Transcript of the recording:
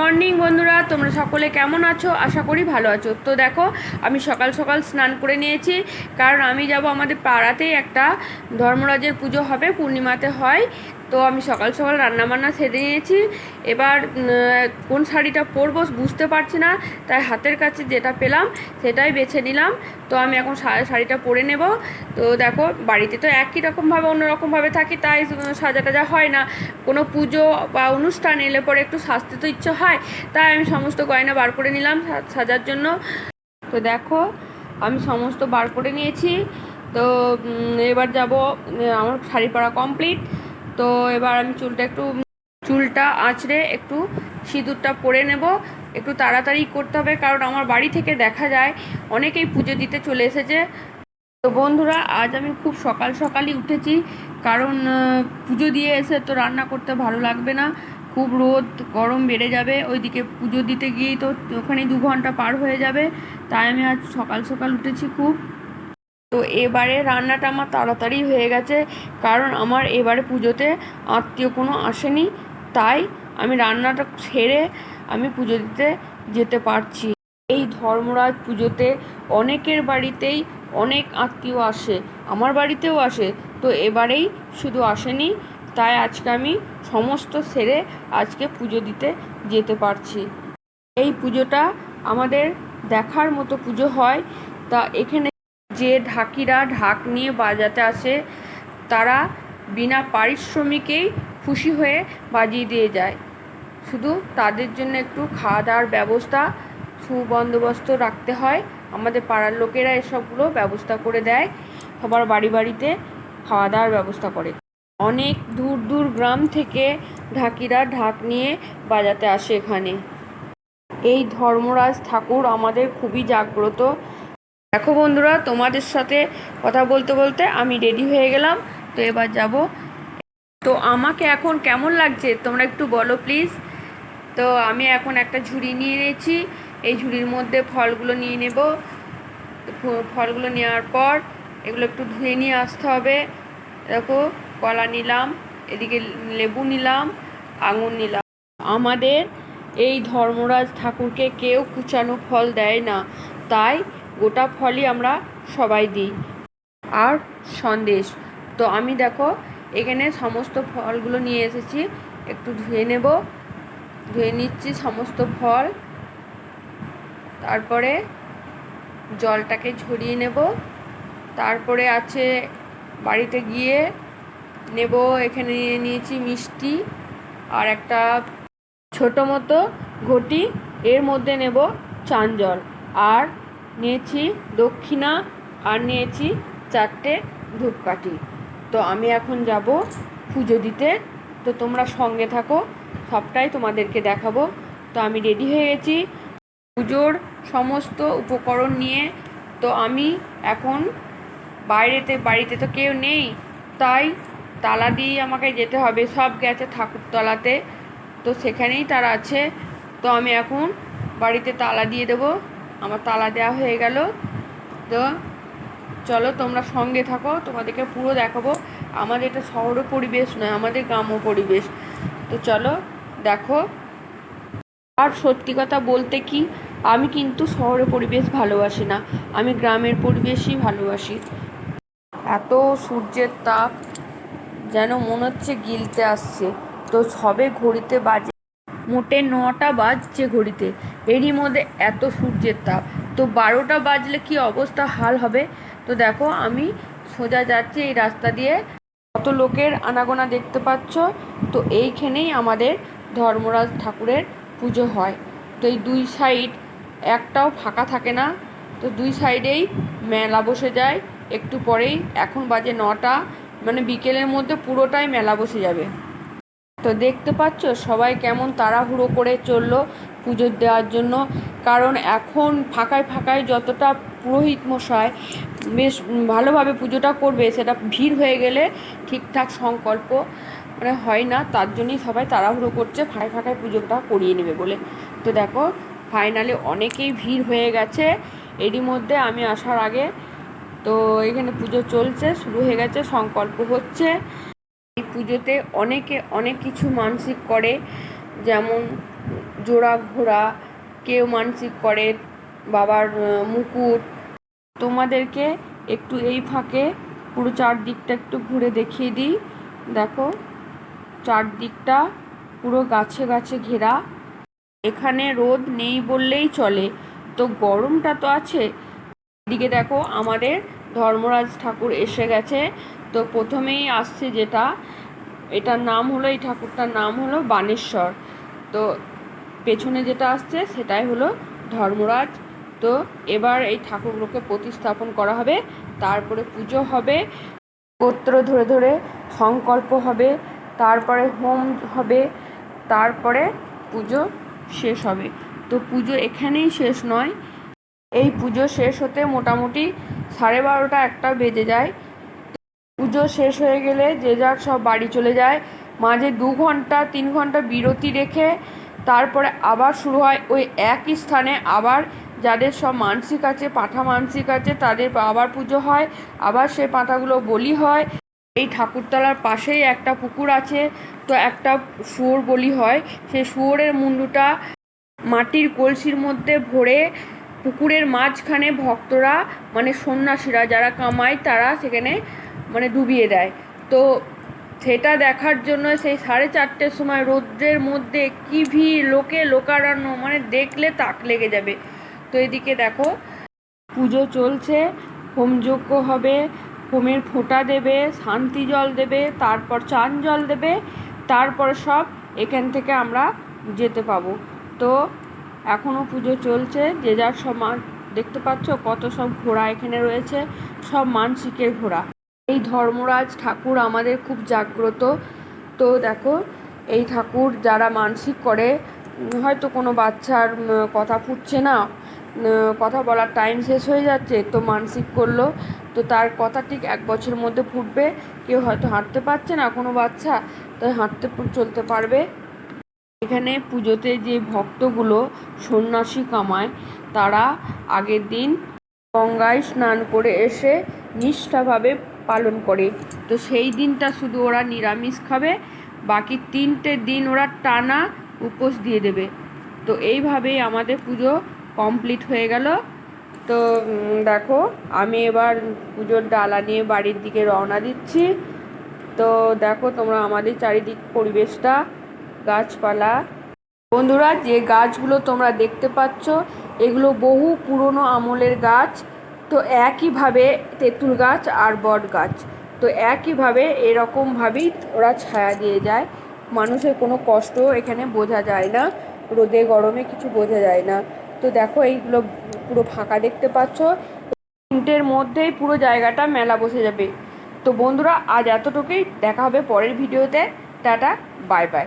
Morning বন্ধুরা, তোমরা সকলে কেমন আছো? আশা করি ভালো আছো। তো দেখো, আমি সকাল সকাল স্নান করে নিয়েছি, কারণ আমি যাব আমাদের পাড়াতেই একটা ধর্মরাজের পুজো হবে, পূর্ণিমাতে হয়। তো আমি সকাল সকাল রান্নাবান্না সেরে নিয়েছি। এবার কোন শাড়িটা পরবো বুঝতে পারছি না। তাই হাতের কাছে যেটা পেলাম, সেটাই বেছে নিলাম। তো আমি এখন শাড়িটা পরে নেব। তো দেখো, বাড়িতে তো একই রকমভাবে, অন্যরকমভাবে থাকি, তাই সাজা টাজা হয় না। কোনো পুজো বা অনুষ্ঠান এলে পরে একটু সাজতে তো ইচ্ছে হয়। তাই আমি সমস্ত গয়না বার করে নিলাম সাজার জন্য। তো দেখো, আমি সমস্ত বার করে নিয়েছি। তো এবার যাব, আমার শাড়ি পরা কমপ্লিট। তো এবার আমি চুলটা একটু, চুলটা আঁচড়ে একটু সিঁদুরটা পরে নেব। একটু তাড়াতাড়ি করতে হবে কারণ আমার বাড়ি থেকে দেখা যায় অনেকেই পুজো দিতে চলে এসেছে। তো বন্ধুরা, আজ আমি খুব সকাল সকালই উঠেছি কারণ পুজো দিয়ে এসে তো রান্না করতে ভালো লাগবে না। খুব রোদ, গরম বেড়ে যাবে। ওইদিকে পুজো দিতে গিয়েই তো ওখানেই দু ঘণ্টা পার হয়ে যাবে। তাই আমি আজ সকাল সকাল উঠেছি খুব। তো এবারে রান্নাটা আমার তাড়াতাড়ি হয়ে গেছে, কারণ আমার এবারে পুজোতে আত্মীয় কোনো আসেনি, তাই আমি রান্নাটা সেরে আমি পুজো দিতে যেতে পারছি। এই ধর্মরাজ পুজোতে অনেকের বাড়িতেই অনেক আত্মীয় আসে, আমার বাড়িতেও আসে, তো এবারেই শুধু আসেনি, তাই আজকে আমি সমস্ত সেরে আজকে পুজো দিতে যেতে পারছি। এই পুজোটা আমাদের দেখার মতো পুজো হয়, তা এখানে যে ঢাকিরা ঢাক নিয়ে বাজাতে আসে, তারা বিনা পারিশ্রমিকেই খুশি হয়ে বাজিয়ে দিয়ে যায়। শুধু তাদের জন্য একটু খাওয়া দাওয়ার ব্যবস্থা, সুবন্দোবস্ত রাখতে হয়। আমাদের পাড়ার লোকেরা এসবগুলো ব্যবস্থা করে দেয়। সবার বাড়ি বাড়িতে খাওয়া দাওয়ার ব্যবস্থা করে। অনেক দূর দূর গ্রাম থেকে ঢাকিরা ঢাক নিয়ে বাজাতে আসে এখানে। এই ধর্মরাজ ঠাকুর আমাদের খুবই জাগ্রত। দেখো বন্ধুরা, তোমাদের সাথে কথা বলতে বলতে আমি রেডি হয়ে গেলাম। তো এবার যাব। তো আমাকে এখন কেমন লাগছে? তোমরা একটু বলো প্লিজ তো আমি এখন একটা ঝুড়ি নিয়ে নিয়েছি। এই ঝুড়ির মধ্যে ফলগুলো নিয়ে নেব। ফলগুলো নেওয়ার পর এগুলো একটু ধুয়ে নিয়ে আসতে হবে। দেখো, কলা নিলাম, এদিকে লেবু নিলাম, আঙুর নিলাম। আমাদের এই ধর্মরাজ ঠাকুরকে কেউ কুচানো ফল দেয় না। তাই গোটা ফলই আমরা সবাই দিই। আর সন্দেশ। তো আমি দেখো, এখানে সমস্ত ফলগুলো নিয়ে এসেছি। একটু ধুয়ে নেব। ধুয়ে নিচ্ছি সমস্ত ফল। তারপরে জলটাকে ঝরিয়ে নেব। তারপরে আছে বাড়িতে গিয়ে নেব, এখানে নিয়ে নিয়েছি মিষ্টি আর একটা ছোটো মতো ঘটি। এর মধ্যে নেব চান জল। আর নিয়েছি দক্ষিণা আর নিয়েছি চারটে ধূপকাঠি। তো আমি এখন যাব পুজো দিতে। তো তোমরা সঙ্গে থাকো, সবটাই তোমাদেরকে দেখাবো। তো আমি রেডি হয়ে গেছি পুজোর সমস্ত উপকরণ নিয়ে। তো আমি এখন বাইরেতে, বাড়িতে তো কেউ নেই, তাই তালা দিয়ে আমাকে যেতে হবে। সব গেছে ঠাকুরতলাতে, তো সেখানেই তারা আছে। তো আমি এখন বাড়িতে তালা দিয়ে দেবো। আমার তালা দেওয়া হয়ে গেল। তো চলো তোমরা সঙ্গে থাকো, তোমাদেরকে পুরো দেখাবো। আমাদের এটা শহরের পরিবেশ নয়, আমাদের গ্রাম্য পরিবেশ। তো চলো দেখো। আর সত্যি কথা বলতে কি, আমি কিন্তু শহরের পরিবেশ ভালোবাসি না, আমি গ্রামের পরিবেশই ভালোবাসি। এত সূর্যের তাপ যেন মনে হচ্ছে গিলতে আসছে। তো সবে ঘড়িতে বাজে মোটে নটা বাজছে ঘড়িতে। এরই মধ্যে এত সূর্যের তাপ। তো বারোটা বাজলে কি অবস্থা, হাল হবে? তো দেখো, আমি সোজা যাচ্ছি এই রাস্তা দিয়ে। কত লোকের আনাগোনা দেখতে পাচ্ছ? তো এইখানেই আমাদের ধর্মরাজ ঠাকুরের পুজো হয়। তো এই দুই সাইড একটাও ফাঁকা থাকে না। তো দুই সাইডেই মেলা বসে যায়। একটু পরেই এখন বাজে নটা। মানে বিকেলের মধ্যে পুরোটাই মেলা বসে যাবে। তো দেখতে পাচ্ছ সবাই কেমন তাড়াহুড়ো করে চলল পুজো দেওয়ার জন্য। কারণ এখন ফাঁকায় ফাঁকায় যতটা পুরোহিত মশাই বেশ ভালোভাবে পুজোটা করবে সেটা ভিড় হয়ে গেলে ঠিকঠাক সংকল্প মানে হয় না, তার জন্যই সবাই তাড়াহুড়ো করছে, ফাঁকায় ফাঁকায় পুজোটা করিয়ে নেবে বলে। তো দেখো ফাইনালি অনেকেই ভিড় হয়ে গেছে। এরই মধ্যে আমি আসার আগে তো এখানে পুজো চলছে, শুরু হয়ে গেছে, সংকল্প হচ্ছে। এই পুজোতে অনেকে অনেক কিছু মানসিক করে, যেমন জোড়া ঘোড়া, কেউ মানসিক করে, বাবার মুকুট। তোমাদেরকে একটু এই ফাঁকে পুরো চারদিকটা একটু ঘুরে দেখিয়ে দিই। দেখো, চারদিকটা পুরো গাছে গাছে ঘেরা। এখানে রোদ নেই বললেই চলে, তো গরমটা তো আছে। এদিকে দেখো, আমাদের ধর্মরাজ ঠাকুর এসে গেছে। তো প্রথমেই আসছে যেটা এটার নাম হলো, এই ঠাকুরটার নাম হলো বানেশ্বর। তো পেছনে যেটা আসছে, সেটাই হলো ধর্মরাজ। তো এবার এই ঠাকুরগুলোকে প্রতিস্থাপন করা হবে। তারপরে পুজো হবে। গোত্র ধরে ধরে সংকল্প হবে। তারপরে হোম হবে। তারপরে পুজো শেষ হবে। তো পুজো এখানেই শেষ নয়। এই পুজো শেষ হতে মোটামুটি সাড়ে বারোটা একটা বেজে যায়। পুজো শেষ হয়ে গেলে যে যার সব বাড়ি চলে যায়। মাঝে দু ঘণ্টা, তিন ঘণ্টা বিরতি রেখে তারপরে আবার শুরু হয় ওই একই স্থানে। আবার যাদের সব মানসিক আছে, পাঁঠা মানসিক আছে, তাদের আবার পুজো হয়, আবার সেই পাঁঠাগুলো বলি হয়। এই ঠাকুরতলার পাশেই একটা পুকুর আছে, তো একটা শুয়োর বলি হয়। সেই শুয়োরের মুন্ডুটা মাটির কলসির মধ্যে ভরে পুকুরের মাঝখানে ভক্তরা মানে সন্ন্যাসীরা যারা কামায়, তারা সেখানে মানে ডুবিয়ে দেয়। তো সেটা দেখার জন্য সেই সাড়ে চারটের সময় রৌদ্রের মধ্যে কি ভিড়, লোকে লোকারণ্য মানে দেখলে তাক লেগে যাবে। তো এদিকে দেখো, পুজো চলছে হোমযজ্ঞ হবে, হোমের ফোঁটা দেবে, শান্তি জল দেবে, তারপর চান জল দেবে, তারপর সব এখান থেকে আমরা যেতে পাবো। তো এখনও পুজো চলছে, যে যার সব দেখতে পাচ্ছ কত সব ঘোড়া এখানে রয়েছে, সব মানসিকের ঘোড়া। এই ধর্মরাজ ঠাকুর আমাদের খুব জাগ্রত। তো দেখো, এই ঠাকুর যারা মানসিক করে হয়তো কোনো বাচ্চার কথা ফুটছে না কথা বলার টাইম শেষ হয়ে যাচ্ছে, তো মানসিক করল, তো তার কথা ঠিক এক বছরের মধ্যে ফুটবে। কেউ হয়তো হাঁটতে পারছে না কোনো বাচ্চা, তো হাঁটতে চলতে পারবে। এখানে পুজোতে যে ভক্তগুলো সন্ন্যাসী কামায়, তারা আগের দিন গঙ্গায় স্নান করে এসে নিষ্ঠাভাবে পালন করে। তো সেই দিনটা শুধু ওরা নিরামিষ খাবে, বাকি তিনটে দিন ওরা টানা উপোস দিয়ে দেবে। তো এইভাবেই আমাদের পুজো কমপ্লিট হয়ে গেল। তো দেখো, আমি এবার পুজোর ডালা নিয়ে বাড়ির দিকে রওনা দিচ্ছি। তো দেখো তোমরা আমাদের চারিদিক পরিবেশটা, গাছপালা। বন্ধুরা, যে গাছগুলো তোমরা দেখতে পাচ্ছ, এগুলো বহু পুরনো আমলের গাছ। তো একইভাবে তেঁতুল গাছ আর বট গাছ। তো একইভাবে এরকমভাবেই ওরা ছায়া দিয়ে যায়। মানুষের কোনো কষ্ট এখানে বোঝা যায় না। রোদে, গরমে কিছু বোঝা যায় না। তো দেখো এইগুলো পুরো ফাঁকা দেখতে পাচ্ছ। তিনটের মধ্যেই পুরো জায়গাটা মেলা বসে যাবে। তো বন্ধুরা, আজ এতটুকুই। দেখা হবে পরের ভিডিওতে। Tata, bye bye.